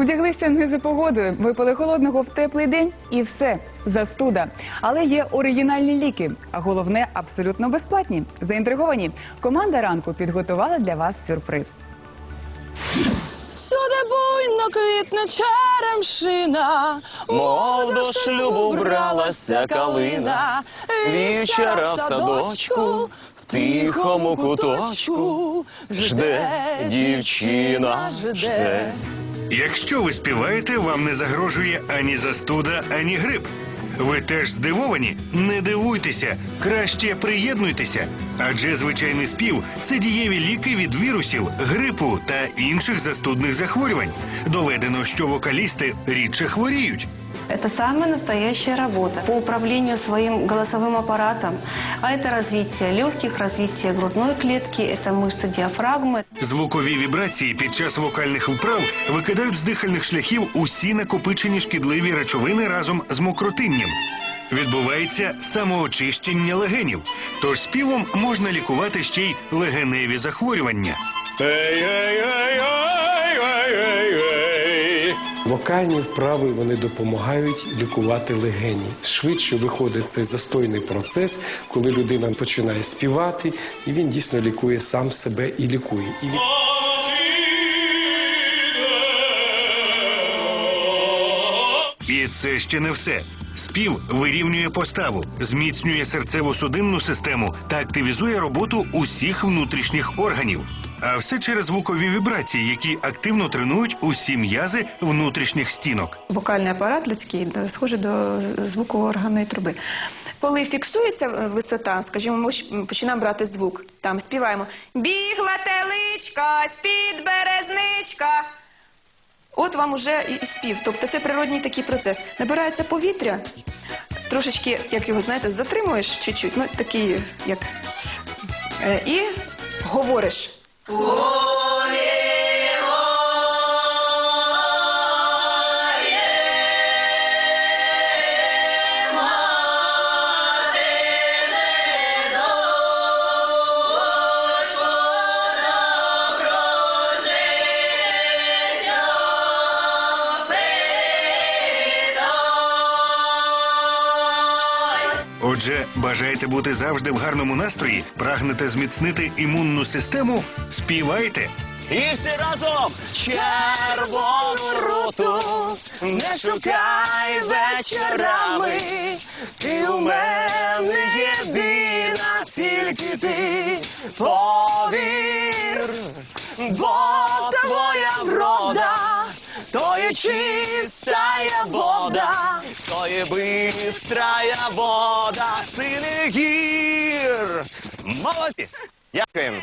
Вдяглися не за погодою, випили холодного в теплий день і все застуда. Але є оригінальні ліки, а головне абсолютно безплатні. Заінтриговані. Команда ранку підготувала для вас сюрприз. Сюди буйно квітне черемшина, Мов до шлюбу бралася калина, вівчара в садочку, в тихому куточку, жде дівчина, жде. Якщо ви співаєте, вам не загрожує ані застуда, ані грип. Ви теж здивовані? Не дивуйтеся, краще приєднуйтеся. Адже звичайний спів це дієві ліки від вірусів, грипу та інших застудних захворювань. Доведено, що вокалісти рідше хворіють. Это самая настоящая работа по управлению своим голосовым аппаратом. А это развитие легких, развитие грудной клетки, это мышцы диафрагмы. Звукові вібрації під час вокальних вправ викидають з дихальних шляхів усі накопичені шкідливі речовини разом з мокротинням. Відбувається самоочищення легенів, тож співом можна лікувати ще й легеневі захворювання. Вокальні вправи вони допомагають лікувати легені. Швидше виходить цей застойний процес, коли людина починає співати, і він дійсно лікує сам себе і лікує. І це ще не все. Спів вирівнює поставу, зміцнює серцево-судинну систему та активізує роботу усіх внутрішніх органів. А все через звукові вібрації, які активно тренують усі м'язи внутрішніх стінок. Вокальний апарат людський схожий до звукоорганної труби. Коли фіксується е, висота, скажімо, ми починаємо брати звук. Там співаємо Бігла теличка з-під березничка. От вам уже і спів. Тобто це природній такий процес. Набирається повітря, трошечки, як його знаєте, затримуєш чуть-чуть, ну такий, як е, і говориш. Oh. Отже, бажаєте бути завжди в гарному настрої, прагнете зміцнити імунну систему? Співайте. І всі разом червону руту не шукай вечорами. Ти у мене єдина, тільки ти повір, бо чистая вода, стоє бистрая вода, синих гір. Молодці! Дякуємо.